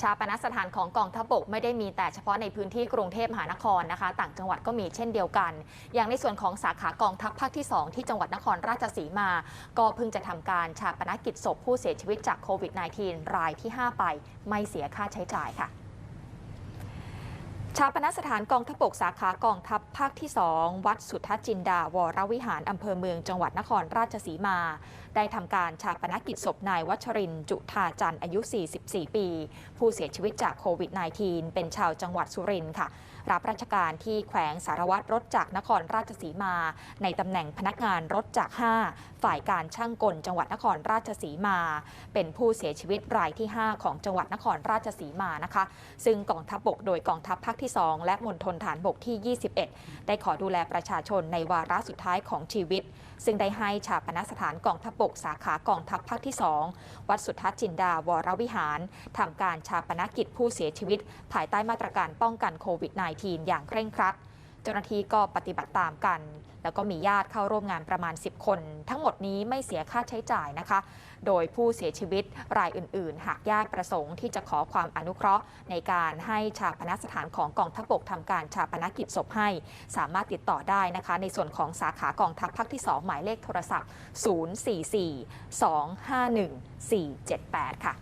ชาปนสถานของกองทัพบกไม่ได้มีแต่เฉพาะในพื้นที่กรุงเทพมหานครนะคะ ต่างจังหวัดก็มีเช่นเดียวกัน อย่างในส่วนของสาขากองทัพภาคที่ 2 ที่จังหวัดนครราชสีมา ก็เพิ่งจะทำการชาปนกิจศพผู้เสียชีวิตจากโควิด -19 รายที่ 5 ไป ไม่เสียค่าใช้จ่ายค่ะ ชาปนสถานกองทัพบกสาขากองทัพภาคที่ 2 วัดสุทัศน์จินดา วรวิหารอำเภอเมืองจังหวัดนครราชสีมา ได้ทำการชาปนกิจศพนายวัชรินจุธาจันทร์อายุ 44 ปี ผู้เสียชีวิตจากโควิด -19 เป็นชาวจังหวัดสุรินทร์ค่ะ รับราชการที่แขวงสารวัตรรถจากนครราชสีมา ในตำแหน่งพนักงานรถจาก 5 ฝ่ายการช่างกลจังหวัดนครราชสีมา เป็นผู้เสียชีวิตรายที่ 5 ของจังหวัดนครราชสีมานะคะ ซึ่งกองทัพบกโดยกองทัพภาคที่ที่ 2 และมณฑลฐานบกที่ 21 ได้ขอดูแลประชาชนในวาระสุดท้ายของชีวิต ซึ่งได้ให้ชาปนสถานกองทัพบกสาขากองทัพภาคที่ 2 วัดสุทัศน์จินดาวรวิหารทำการชาปนกิจผู้เสียชีวิต ภายใต้มาตรการป้องกันโควิด -19 อย่างเคร่งครัด เจ้าหน้าที่ก็ปฏิบัติตามกัน แล้วก็มีญาติเข้าร่วมงานประมาณ 10 คน ทั้งหมดนี้ไม่เสียค่าใช้จ่ายนะคะ โดยผู้เสียชีวิตรายอื่น ๆ หากญาติประสงค์ที่จะขอความอนุเคราะห์ ในการให้ชาปนสถานของกองทัพบกทำการชาปนกิจศพให้ สามารถติดต่อได้นะคะ ในส่วนของสาขากองทัพภาคที่ 2 หมายเลขโทรศัพท์ 044 251 478 ค่ะ